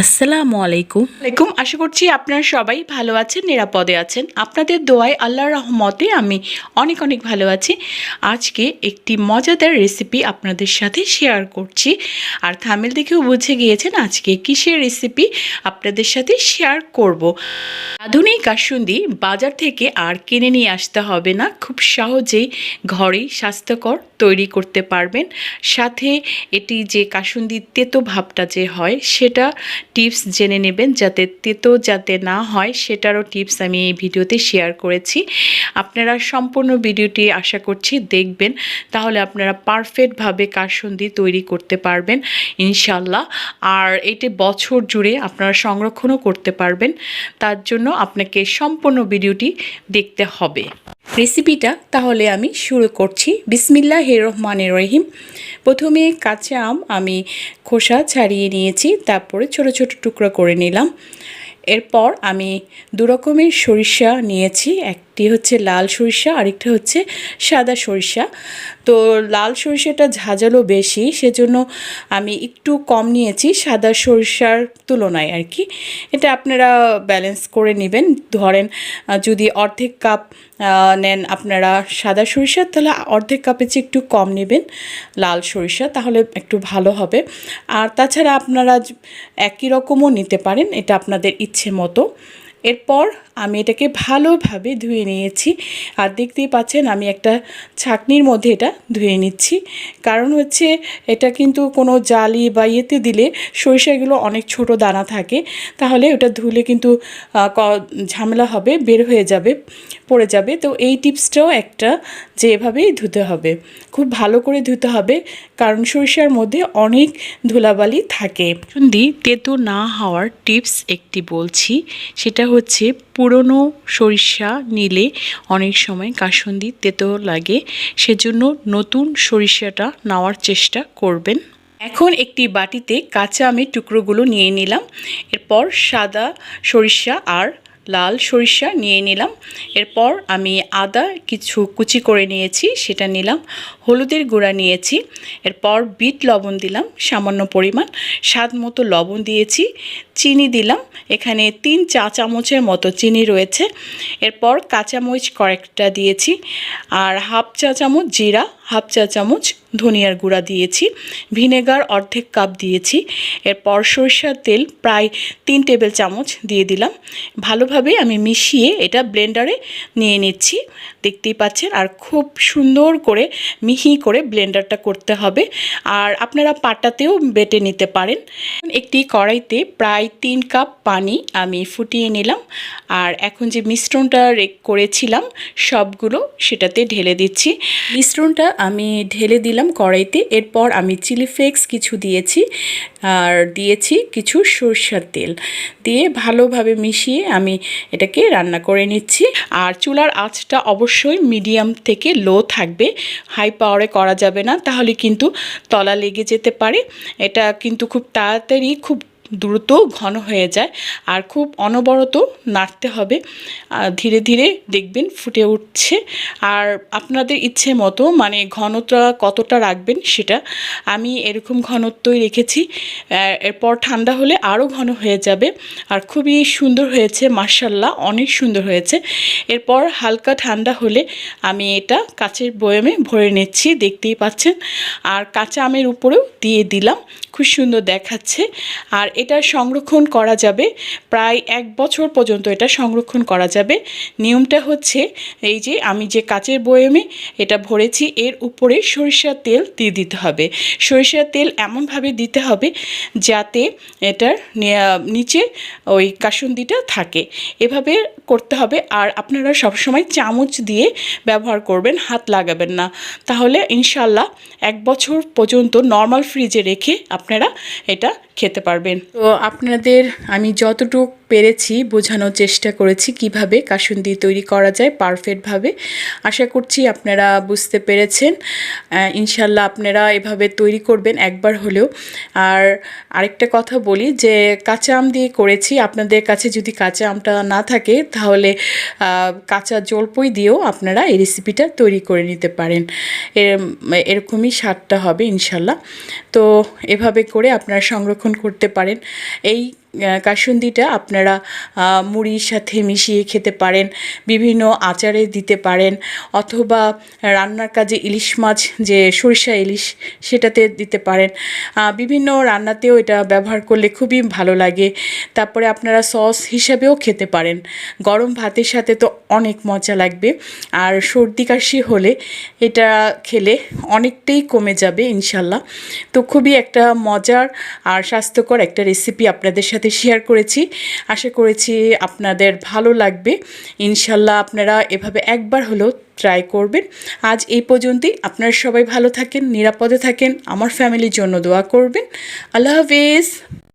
আসসালামু আলাইকুম। আলাইকুম। আশা করছি আপনারা সবাই ভালো আছেন, নিরাপদে আছেন। আপনাদের দোয়ায় আল্লাহর রহমতে আমি অনেক অনেক ভালো আছি। আজকে একটি মজাদার রেসিপি আপনাদের সাথে শেয়ার করছি। আর থামেল দেখেও বুঝে গিয়েছেন আজকে কিসের রেসিপি আপনাদের সাথে শেয়ার করব। আধুনিক কাসুন্দি বাজার থেকে আর কিনে নিয়ে আসতে হবে না। খুব সহজেই ঘরেই স্বাস্থ্যকর তৈরি করতে পারবেন। সাথে এটি যে কাসুন্দি তেতো ভাবটা যে হয়, সেটা টিপস জেনে নেবেন যাতে তেতো যাতে না হয়, সেটারও টিপস আমি এই ভিডিওতে শেয়ার করেছি। আপনারা সম্পূর্ণ ভিডিওটি আশা করছি দেখবেন, তাহলে আপনারা পারফেক্টভাবে কাসুন্দি তৈরি করতে পারবেন ইনশাল্লাহ আর এটি বছর জুড়ে আপনারা সংরক্ষণও করতে পারবেন, তার জন্য আপনাকে সম্পূর্ণ ভিডিওটি দেখতে হবে। রেসিপিটা তাহলে আমি শুরু করছি। বিসমিল্লাহ রহমানের রহিম। প্রথমে কাঁচা আম আমি খোসা ছাড়িয়ে নিয়েছি, তারপরে ছোট ছোট টুকরো করে নিলাম। এরপর আমি দু রকমের সরিষা নিয়েছি একটি হচ্ছে লাল সরিষা, আরেকটা হচ্ছে সাদা সরিষা। তো লাল সরিষাটা ঝাঁঝালো বেশি, সেজন্য আমি একটু কম নিয়েছি সাদা সরিষার তুলনায় আর কি এটা আপনারা ব্যালেন্স করে নেবেন। ধরেন যদি অর্ধেক কাপ নেন আপনারা সাদা সরিষা, তাহলে অর্ধেক কাপের চেয়ে একটু কম নেবেন লাল সরিষা, তাহলে একটু ভালো হবে। আর তাছাড়া আপনারা একই রকমও নিতে পারেন, এটা আপনাদের ইচ্ছে মতো। এরপর আমি এটাকে ভালোভাবে ধুয়ে নিয়েছি। আর দেখতেই পাচ্ছেন আমি একটা ছাকনির মধ্যে এটা ধুয়ে নিচ্ছি। কারণ হচ্ছে এটা কিন্তু কোনো জালি বা ইয়েতে দিলে সরিষাগুলো অনেক ছোট দানা থাকে। তাহলে ওটা ধুলে কিন্তু ঝামেলা হবে, বের হয়ে যাবে, পড়ে যাবে। তো এই টিপসটাও একটা যে এভাবেই ধুতে হবে। খুব ভালো করে ধুতে হবে, কারণ সরিষার মধ্যে অনেক ধুলাবালি থাকে। সুন্দি তেতো না হওয়ার টিপস একটি বলছি। সেটা হচ্ছে পুরনো সরিষা নিলে অনেক সময় কাসুন্দি, তেতো লাগে। সেজন্য নতুন সরিষাটা নেওয়ার চেষ্টা করবেন। এখন একটি বাটিতে কাঁচা আমের টুকরোগুলো নিয়ে নিলাম। এরপর সাদা সরিষা আর লাল সরিষা নিয়ে নিলাম। এরপর আমি আদা কিছু কুচি করে নিয়েছি, সেটা নিলাম। হলুদের গুঁড়া নিয়েছি। এরপর বিট লবণ দিলাম, সামান্য পরিমাণ। স্বাদ মতো লবণ দিয়েছি, চিনি দিলাম। এখানে তিন চা চামচের মতো চিনি রয়েছে। এরপর কাঁচামরিচ কয়েকটা দিয়েছি। আর হাফ চা চামচ জিরা, হাফ চা চামচ ধনিয়ার গুঁড়া দিয়েছি, ভিনেগার অর্ধেক কাপ দিয়েছি, এরপর সরিষার তেল প্রায় তিন টেবিল চামচ দিয়ে দিলাম। ভালোভাবে আমি মিশিয়ে এটা ব্লেন্ডারে নিয়ে নিচ্ছি। দেখতেই পাচ্ছেন, আর খুব সুন্দর করে মিহি করে ব্লেন্ডারটা করতে হবে। আর আপনারা পাটাতেও বেটে নিতে পারেন। একটি কড়াইতে প্রায় তিন কাপ পানি আমি ফুটিয়ে নিলাম। আর এখন যে মিশ্রণটা করেছিলাম, সবগুলো সেটাতে ঢেলে দিচ্ছি। মিশ্রণটা আমি ঢেলে দিলাম। কড়াইতে। এরপর আমি চিলি ফ্লেক্স কিছু দিয়েছি আর দিয়েছি কিছু সরষের তেল। দিয়ে ভালোভাবে মিশিয়ে আমি এটাকে রান্না করে নিচ্ছি। আর চুলার আঁচটা অবশ্যই মিডিয়াম থেকে লো থাকবে। হাই পাওয়ারে করা যাবে না, তাহলে কিন্তু তলা লেগে যেতে পারে। এটা কিন্তু খুব তাড়াতাড়ি, খুব দ্রুত ঘন হয়ে যায় আর খুব অনবরত নাড়তে হবে। ধীরে ধীরে দেখবেন ফুটে উঠছে। আর আপনাদের ইচ্ছে মতো মানে ঘনতা কতটা রাখবেন সেটা আমি এরকম ঘনত্বই রেখেছি। এরপর ঠান্ডা হলে আরও ঘন হয়ে যাবে। আর খুবই সুন্দর হয়েছে মার্শাল্লাহ অনেক সুন্দর হয়েছে। এরপর হালকা ঠান্ডা হলে আমি এটা কাচের বয়ামে ভরে নিচ্ছি, দেখতেই পাচ্ছেন। আর কাঁচা আমের উপরেও দিয়ে দিলাম। খুব সুন্দর দেখাচ্ছে। আর এটা সংরক্ষণ করা যাবে। প্রায় এক বছর পর্যন্ত এটা সংরক্ষণ করা যাবে। নিয়মটা হচ্ছে এই যে আমি যে কাচের বয়মে এটা ভরেছি, এর উপরে সরিষার তেল দিয়ে দিতে হবে। সরিষার তেল এমনভাবে দিতে হবে যাতে এটার নিচে ওই কাসুন্দিটা থাকে। এভাবে করতে হবে। আর আপনারা সবসময় চামচ দিয়ে ব্যবহার করবেন, হাত লাগাবেন না। তাহলে ইনশাল্লাহ এক বছর পর্যন্ত নর্মাল ফ্রিজে রেখে আপনারা এটা খেতে পারবেন। তো আপনাদের আমি যতটুকু পেরেছি বোঝানোর চেষ্টা করেছি কীভাবে কাসুন্দি তৈরি করা যায় পারফেক্টভাবে। আশা করছি আপনারা বুঝতে পেরেছেন। ইনশাল্লাহ আপনারা এভাবে তৈরি করবেন একবার হলেও। আর আরেকটা কথা বলি যে কাঁচা আম দিয়ে করেছি। আপনাদের কাছে যদি কাঁচা আমটা না থাকে তাহলে কাঁচা জলপই দিয়েও আপনারা এই রেসিপিটা তৈরি করে নিতে পারেন। এর- এরকমই স্বাদটা হবে ইনশাল্লাহ। তো এভাবে করে আপনারা সংরক্ষণ করতে পারেন। এই কাসুন্দিটা আপনারা মুড়ির সাথে মিশিয়ে খেতে পারেন, বিভিন্ন আচারে দিতে পারেন, অথবা রান্নার কাজে ইলিশ মাছ, যে সরিষা ইলিশ, সেটাতে দিতে পারেন। বিভিন্ন রান্নাতেও এটা ব্যবহার করলে খুবই ভালো লাগে। তারপরে আপনারা সস হিসাবেও খেতে পারেন। গরম ভাতের সাথে তো অনেক মজা লাগবে। আর সর্দি কাশি হলে এটা খেলে অনেকটাই কমে যাবে, ইনশাল্লাহ। তো খুবই একটা মজার আর স্বাস্থ্যকর একটা রেসিপি আপনাদের সাথে শেয়ার করেছি। আশা করেছি আপনাদের ভালো লাগবে। ইনশাল্লাহ আপনারা এভাবে একবার হলেও ট্রাই করবেন। আজ এই পর্যন্তই। আপনারা সবাই ভালো থাকেন, নিরাপদে থাকেন। আমার ফ্যামিলির জন্য দোয়া করবেন। আল্লাহ হাফেজ।